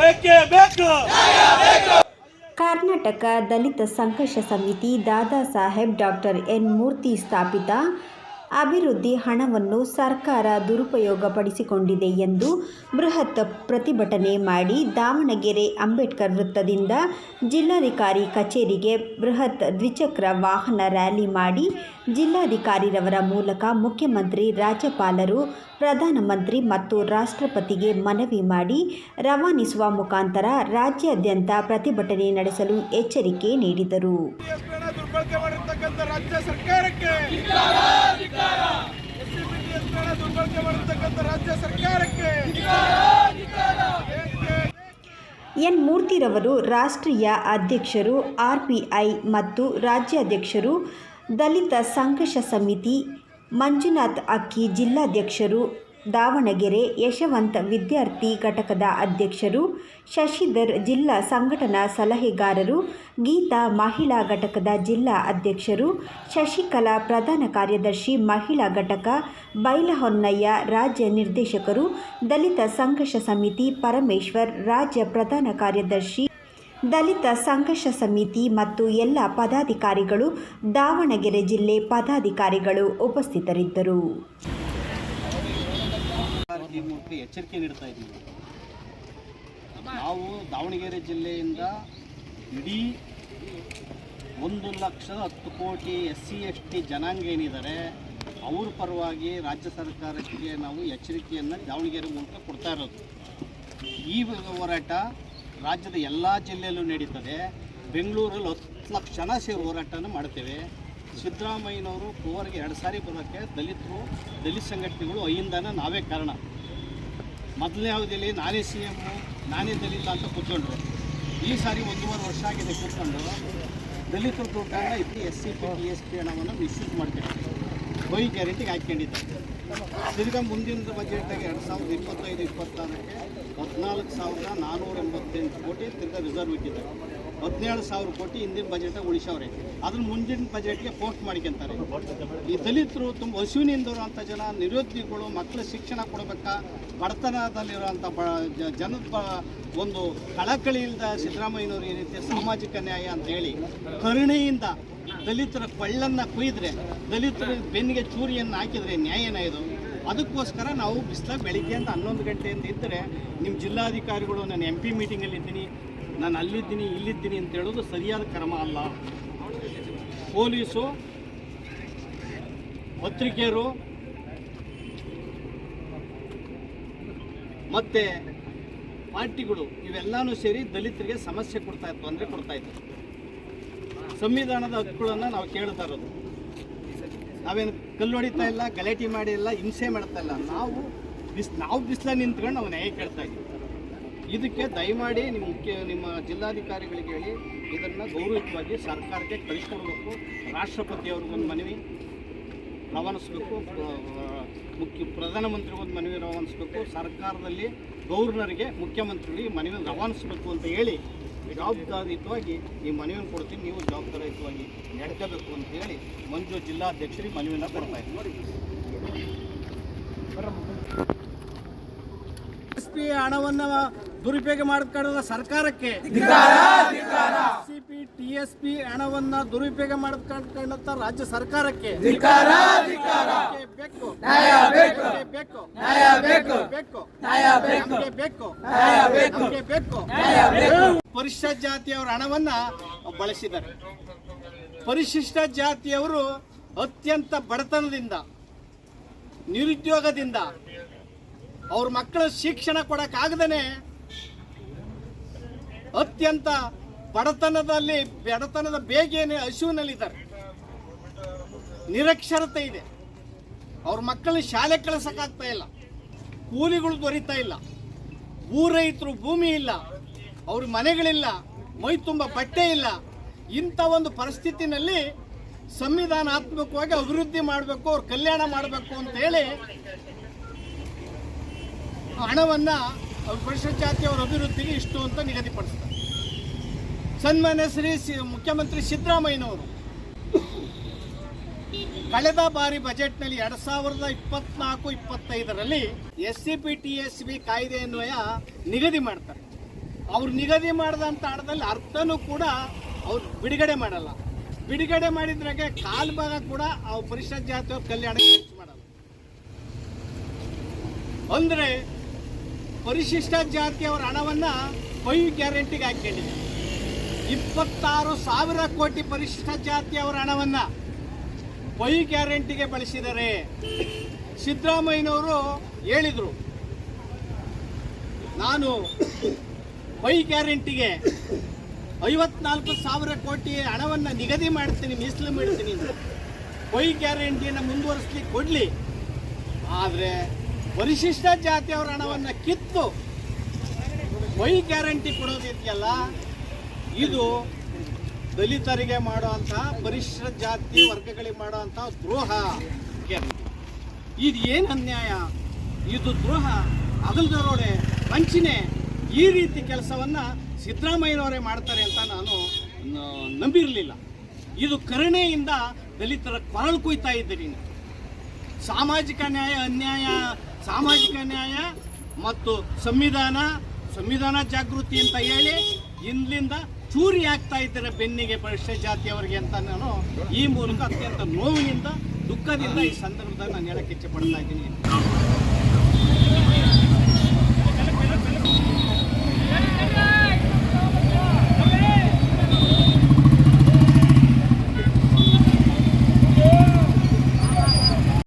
ಬೇಕೇ Karnataka Dalita Sangharsha Samiti Dada Saheb doctor N Murthy ಸ್ಥಾಪಿತ ಅಭಿವೃದ್ಧಿ ಹಣವನ್ನು ಸರ್ಕಾರ ದುರುಪಯೋಗಪಡಿಸಿಕೊಂಡಿದೆ ಎಂದು ಬೃಹತ್ ಪ್ರತಿಭಟನೆ ಮಾಡಿ ದಾವಣಗೆರೆ ಅಂಬೇಡ್ಕರ್ ವೃತ್ತದಿಂದ ಜಿಲ್ಲಾಧಿಕಾರಿ ಕಚೇರಿಗೆ ಬೃಹತ್ ದ್ವಿಚಕ್ರ ವಾಹನ ರ್ಯಾಲಿ ಮಾಡಿ ಜಿಲ್ಲಾಧಿಕಾರಿರವರ ಮೂಲಕ ಮುಖ್ಯಮಂತ್ರಿ ರಾಜ್ಯಪಾಲರು, ಪ್ರಧಾನಮಂತ್ರಿ ಮತ್ತು ರಾಷ್ಟ್ರಪತಿಗೆ ಮನವಿ ಮಾಡಿ ರವಾನಿಸುವ ಮುಖಾಂತರ ರಾಜ್ಯಾದ್ಯಂತ ಪ್ರತಿಭಟನೆ ನಡೆಸಲು ಎಚ್ಚರಿಕೆ ನೀಡಿದರು. ಮಾಡಿರ್ತಕ್ಕಂಥ ರಾಜ್ಯ ಸರ್ಕಾರಕ್ಕೆ. ದುರ್ಬಳಕೆ ಮಾಡಿರ್ತಕ್ಕಂಥ ರಾಜ್ಯ ಸರ್ಕಾರಕ್ಕೆ. ಎನ್ ಮೂರ್ತಿರವರು ರಾಷ್ಟ್ರೀಯ ಅಧ್ಯಕ್ಷರು ಆರ್ ಪಿ ಐ ಮತ್ತು ರಾಜ್ಯಾಧ್ಯಕ್ಷರು, ದಲಿತ ಸಂಘರ್ಷ ಸಮಿತಿ, ಮಂಜುನಾಥ್ ಅಕ್ಕಿ ಜಿಲ್ಲಾಧ್ಯಕ್ಷರು ದಾವಣಗೆರೆ ಯಶವಂತ ವಿದ್ಯಾರ್ಥಿ ಘಟಕದ ಅಧ್ಯಕ್ಷರು, ಶಶಿಧರ್ ಜಿಲ್ಲಾ ಸಂಘಟನಾ ಸಲಹೆಗಾರರು, ಗೀತಾ ಮಹಿಳಾ ಘಟಕದ ಜಿಲ್ಲಾ ಅಧ್ಯಕ್ಷರು, ಶಶಿಕಲಾ ಪ್ರಧಾನ ಕಾರ್ಯದರ್ಶಿ ಮಹಿಳಾ ಘಟಕ, ಬೈಲಹೊನ್ನಯ್ಯ ರಾಜ್ಯ ನಿರ್ದೇಶಕರು, ದಲಿತ ಸಂಘರ್ಷ ಸಮಿತಿ ಪರಮೇಶ್ವರ್ ರಾಜ್ಯ ಪ್ರಧಾನ ಕಾರ್ಯದರ್ಶಿ, ದಲಿತ ಸಂಘರ್ಷ ಸಮಿತಿ ಮತ್ತು ಎಲ್ಲ ಪದಾಧಿಕಾರಿಗಳು, ದಾವಣಗೆರೆ ಜಿಲ್ಲೆ ಪದಾಧಿಕಾರಿಗಳು ಉಪಸ್ಥಿತರಿದ್ದರು. ಈ ಮೂಲಕ ಎಚ್ಚರಿಕೆ ನೀಡ್ತಾ ಇದ್ದೀವಿ. ನಾವು ದಾವಣಗೆರೆ ಜಿಲ್ಲೆಯಿಂದ ಇಡೀ ಒಂದು ಲಕ್ಷದ ಹತ್ತು ಕೋಟಿ ಎಸ್ ಸಿ ಎಸ್ ಟಿ ಜನಾಂಗ ಏನಿದ್ದಾರೆ, ಅವ್ರ ಪರವಾಗಿ ರಾಜ್ಯ ಸರ್ಕಾರಕ್ಕೆ ನಾವು ಎಚ್ಚರಿಕೆಯನ್ನು ದಾವಣಗೆರೆ ಮೂಲಕ ಕೊಡ್ತಾ ಇರೋದು. ಈ ಹೋರಾಟ ರಾಜ್ಯದ ಎಲ್ಲ ಜಿಲ್ಲೆಯಲ್ಲೂ ನಡೀತದೆ. ಬೆಂಗಳೂರಲ್ಲಿ ಹತ್ತು ಲಕ್ಷ ಜನ ಸೇರಿ ಹೋರಾಟನ ಮಾಡ್ತೇವೆ. ಸಿದ್ದರಾಮಯ್ಯನವರು ಕೋವರ್ಗೆ ಎರಡು ಸಾರಿ ಬರೋಕ್ಕೆ ದಲಿತರು, ದಲಿತ ಸಂಘಟನೆಗಳು ಅಯ್ಯಿಂದನೇ ನಾವೇ ಕಾರಣ. ಮೊದಲನೇ ಅವಧಿಯಲ್ಲಿ ನಾನೇ ಸಿ ಎಂ ನಾನೇ ದಲಿತ ಅಂತ ಕೂತ್ಕೊಂಡ್ರು. ಈ ಸಾರಿ ಒಂದೂವರೆ ವರ್ಷ ಆಗಿದೆ ಕೂತ್ಕೊಂಡು. ದಲಿತರ ದುಡ್ಡನ್ನು S C P T S P ಹಣವನ್ನು ಮಿಸ್ಯೂಸ್ ಮಾಡ್ಕೊಂಡಿದ್ದಾರೆ ಬೈ ಗ್ಯಾರಂಟಿಗೆ ಹಾಕ್ಕೊಂಡಿದ್ದಾರೆ. ತಿರ್ಗಾ ಮುಂದಿನ ಬಜೆಟ್ಗೆ ಎರಡು ಸಾವಿರದ ಇಪ್ಪತ್ತೈದು, ಇಪ್ಪತ್ತಾರಕ್ಕೆ ಹದಿನಾಲ್ಕು ಸಾವಿರದ ನಾನ್ನೂರ ಎಂಬತ್ತೆಂಟು ಕೋಟಿ ತಿರ್ಗಾ ರಿಸರ್ವ್ ಇಟ್ಟಿದ್ದಾರೆ. ಹದಿನೇಳು ಸಾವಿರ ಕೋಟಿ ಹಿಂದಿನ ಬಜೆಟಾಗ ಉಳಿಸವ್ರೆ ಅದನ್ನು ಮುಂದಿನ ಬಜೆಟ್ಗೆ ಪೋಸ್ಟ್ ಮಾಡ್ಕೊಂತಾರೆ. ಈ ದಲಿತರು ತುಂಬ ಹಸುವಿನಿಂದವರು ಇರುವಂಥ ಜನ, ನಿರುದ್ಯೋಗಿಗಳು ಮಕ್ಕಳ ಶಿಕ್ಷಣ ಕೊಡಬೇಕಾ ಬಡತನದಲ್ಲಿರುವಂಥ ಬ ಜನದ ಒಂದು ಕಳಕಳಿಯಿಂದ ಸಿದ್ದರಾಮಯ್ಯನವರು ಈ ರೀತಿ ಸಾಮಾಜಿಕ ನ್ಯಾಯ ಅಂತ ಹೇಳಿ ಕರುಣೆಯಿಂದ ದಲಿತರ ಕೊಳ್ಳನ್ನು ಕುಯ್ದರೆ, ದಲಿತರ ಬೆನ್ನಿಗೆ ಚೂರಿಯನ್ನು ಹಾಕಿದರೆ ನ್ಯಾಯನ ಇದು? ಅದಕ್ಕೋಸ್ಕರ ನಾವು ಬಿಸಿಲ ಬೆಳಿಗ್ಗೆ ಅಂತ ಹನ್ನೊಂದು ಗಂಟೆಯಿಂದ ಇದ್ದರೆ ನಿಮ್ಮ ಜಿಲ್ಲಾಧಿಕಾರಿಗಳು, ನಾನು ಎಂ ಪಿ ಮೀಟಿಂಗಲ್ಲಿದ್ದೀನಿ ನಾನು ಅಲ್ಲಿದ್ದೀನಿ, ಇಲ್ಲಿದ್ದೀನಿ ಅಂತ ಹೇಳೋದು ಸರಿಯಾದ ಕ್ರಮ ಅಲ್ಲ. ಪೊಲೀಸು, ಪತ್ರಿಕೆಯರು, ಮತ್ತು ಪಾರ್ಟಿಗಳು, ಇವೆಲ್ಲನೂ ಸೇರಿ ದಲಿತರಿಗೆ ಸಮಸ್ಯೆ ಕೊಡ್ತಾ ಇತ್ತು ಅಂದರೆ ಕೊಡ್ತಾ ಇತ್ತು. ಸಂವಿಧಾನದ ಹಕ್ಕುಗಳನ್ನು ನಾವು ಕೇಳ್ತಾ ಇರೋದು. ನಾವೇನು ಕಲ್ಲು ಹೊಡಿತಾ ಇಲ್ಲ, ಗಲಾಟೆ ಮಾಡಿ ಇಲ್ಲ, ಹಿಂಸೆ ಮಾಡ್ತಾ ಇಲ್ಲ. ನಾವು ಬಿಸ್, ನಾವು ಬಿಸಿಲ ನಿಂತ್ಕೊಂಡು ನಾವು ನ್ಯಾಯ ಕೇಳ್ತಾ ಇದ್ದೀವಿ. ಇದಕ್ಕೆ ದಯಮಾಡಿ ನಿಮ್ಮ ಮುಖ್ಯ, ನಿಮ್ಮ ಜಿಲ್ಲಾಧಿಕಾರಿಗಳಿಗೆ ಹೇಳಿ, ಇದನ್ನು ಗೌರವಯುತವಾಗಿ ಸರ್ಕಾರಕ್ಕೆ ಕಳಿಸ್ಕೊಡ್ಬೇಕು. ರಾಷ್ಟ್ರಪತಿಯವ್ರಿಗೊಂದು ಮನವಿ, ರವಾನಿಸ್ಬೇಕು. ಮುಖ್ಯ, ಪ್ರಧಾನಮಂತ್ರಿಗೊಂದು ಮನವಿ ರವಾನಿಸ್ಬೇಕು. ಸರ್ಕಾರದಲ್ಲಿ ಗೌರ್ನರಿಗೆ ಮುಖ್ಯಮಂತ್ರಿಗಳಿಗೆ ಮನವಿ ರವಾನಿಸ್ಬೇಕು ಅಂತ ಹೇಳಿ ಜವಾಬ್ದಾರಿಯುತವಾಗಿ ಈ ಮನವಿಯನ್ನು ಕೊಡ್ತೀನಿ. ನೀವು ಜವಾಬ್ದಾರಿಯುತವಾಗಿ ನಡ್ಕೋಬೇಕು ಅಂತ ಹೇಳಿ ಮಂಜು ಜಿಲ್ಲಾಧ್ಯಕ್ಷರಿಗೆ ಮನವಿಯನ್ನು ಕೊಡ್ತಾ ಇದ್ದೀವಿ ಪಿ ಹಣವನ್ನು ದುರುಪಯೋಗ ಮಾಡಿಕೊಳ್ಳದ ಸರ್ಕಾರಕ್ಕೆ C P T S P ಹಣವನ್ನ ದುರುಪಯೋಗ ಮಾಡಿಕೊಂಡಂತ ರಾಜ್ಯ ಸರ್ಕಾರಕ್ಕೆ ಬೇಕು. ಬೇಕು. ಬೇಕು. ಬೇಕು. ಬೇಕು. ನಮ್ಗೆ ಬೇಕು. ಪರಿಶಿಷ್ಟ ಜಾತಿಯವರ ಹಣವನ್ನ ಬಳಸಿದ್ದಾರೆ. ಪರಿಶಿಷ್ಟ ಜಾತಿಯವರು ಅತ್ಯಂತ ಬಡತನದಿಂದ, ನಿರುದ್ಯೋಗದಿಂದ ಅವ್ರ ಮಕ್ಕಳ ಶಿಕ್ಷಣ ಕೊಡಕ್ಕಾಗದೇ ಅತ್ಯಂತ ಬಡತನದಲ್ಲಿ, ಬಡತನದ ಬೇಗೇನೆ ಹಸುವಿನಲ್ಲಿದ್ದಾರೆ. ನಿರಕ್ಷರತೆ ಇದೆ. ಅವ್ರ ಮಕ್ಕಳನ್ನ ಶಾಲೆ ಕಳಿಸಕ್ಕಾಗ್ತಾ ಇಲ್ಲ. ಕೂಲಿಗಳು ದೊರೀತಾ ಇಲ್ಲ. ಊರೈತರು ಭೂಮಿ ಇಲ್ಲ. ಅವ್ರ ಮನೆಗಳಿಲ್ಲ, ಮೈ ತುಂಬ ಬಟ್ಟೆ ಇಲ್ಲ. ಇಂಥ ಒಂದು ಪರಿಸ್ಥಿತಿನಲ್ಲಿ ಸಂವಿಧಾನಾತ್ಮಕವಾಗಿ ಅಭಿವೃದ್ಧಿ ಮಾಡಬೇಕು, ಅವ್ರ ಕಲ್ಯಾಣ ಮಾಡಬೇಕು ಅಂತ ಹೇಳಿ ಹಣವನ್ನು ಅವ್ರ ಪರಿಶಿಷ್ಟ ಜಾತಿಯವರ ಅಭಿವೃದ್ಧಿಗೆ ಇಷ್ಟು ಅಂತ ನಿಗದಿಪಡಿಸ್ತಾರೆ. ಸನ್ಮಾನ್ಯ ಶ್ರೀ ಸಿ- ಮುಖ್ಯಮಂತ್ರಿ ಸಿದ್ದರಾಮಯ್ಯನವರು. ಕಳೆದ ಬಾರಿ ಬಜೆಟ್ನಲ್ಲಿ ಎರಡು ಸಾವಿರದ ಇಪ್ಪತ್ನಾಲ್ಕು, ಇಪ್ಪತ್ತೈದರಲ್ಲಿ S C P T S B ಕಾಯ್ದೆ ಅನ್ವಯ ನಿಗದಿ ಮಾಡ್ತಾರೆ. ಅವ್ರು ನಿಗದಿ ಮಾಡಿದಂಥ ಹಣದಲ್ಲಿ ಅರ್ಥನೂ ಕೂಡ ಅವ್ರು ಬಿಡುಗಡೆ ಮಾಡಲ್ಲ. ಬಿಡುಗಡೆ ಮಾಡಿದ್ರಾಗೆ ಕಾಲು ಭಾಗ ಕೂಡ ಆ ಪರಿಷತ್ ಜಾತಿಯವ್ರ ಕಲ್ಯಾಣಕ್ಕೆ ಖರ್ಚು ಮಾಡಲ್ಲ. ಅಂದರೆ ಪರಿಶಿಷ್ಟ ಜಾತಿಯವರ ಹಣವನ್ನ ಫೈವ್ ಗ್ಯಾರಂಟಿಗೆ ಹಾಕೊಂಡಿದೆ ಇಪ್ಪತ್ತಾರು ಸಾವಿರ ಕೋಟಿ ಪರಿಶಿಷ್ಟ ಜಾತಿಯವರ ಹಣವನ್ನ ಫೈವ್ ಗ್ಯಾರಂಟಿಗೆ ಬಳಸಿದರೆ ಸಿದ್ದರಾಮಯ್ಯನವರು ಹೇಳಿದರು. ನಾನು ವೈ ಗ್ಯಾರಂಟಿಗೆ ಐವತ್ನಾಲ್ಕು ಸಾವಿರ ಕೋಟಿ ಹಣವನ್ನು ನಿಗದಿ ಮಾಡ್ತೀನಿ, ಮೀಸಲು ಮಾಡ್ತೀನಿ ಬೈ ಗ್ಯಾರಂಟಿಯನ್ನು ಮುಂದುವರಿಸ್ಲಿಕ್ಕೆ ಕೊಡಲಿ. ಆದರೆ ಪರಿಶಿಷ್ಟ ಜಾತಿಯವರ ಹಣವನ್ನು ಕಿತ್ತು ವೈ ಗ್ಯಾರಂಟಿ ಕೊಡೋದಿದೆಯಲ್ಲ ಇದು ದಲಿತರಿಗೆ ಮಾಡುವಂತಹ ಪರಿಶಿಷ್ಟ ಜಾತಿ ವರ್ಗಗಳಿಗೆ ಮಾಡುವಂತಹ ದ್ರೋಹ. ಇದು ಏನು ಅನ್ಯಾಯ? ಇದು ದ್ರೋಹ ಅಗಲ್ದರೋಡೆ, ವಂಚನೆ. ಈ ರೀತಿ ಕೆಲಸವನ್ನ ಸಿದ್ದರಾಮಯ್ಯನವರೇ ಮಾಡ್ತಾರೆ ಅಂತ ನಾನು ನಂಬಿರಲಿಲ್ಲ. ಇದು ಕರುಣೆಯಿಂದ ದಲಿತರ ಕೊರಳು ಕುಯ್ತಾ ಇದ್ದೀರಿ ಸಾಮಾಜಿಕ ನ್ಯಾಯ, ಅನ್ಯಾಯ, ಸಾಮಾಜಿಕ ನ್ಯಾಯ ಮತ್ತು ಸಂವಿಧಾನ ಸಂವಿಧಾನ ಜಾಗೃತಿ ಅಂತ ಹೇಳಿ ಇಂದ್ಲಿಂದ ಚೂರಿ ಆಗ್ತಾ ಇದ್ದಾರೆ ಬೆನ್ನಿಗೆ ಪರಿಷ್ಠ ಜಾತಿಯವರಿಗೆ ಅಂತ ನಾನು ಈ ಮೂಲಕ ಅತ್ಯಂತ ನೋವಿನಿಂದ, ದುಃಖದಿಂದ ಈ ಸಂದರ್ಭದಲ್ಲಿ ನಾನು ಹೇಳಕ್ಕೆ ಇಚ್ಛೆ ಪಡ್ತಾ ಇದ್ದೀನಿ.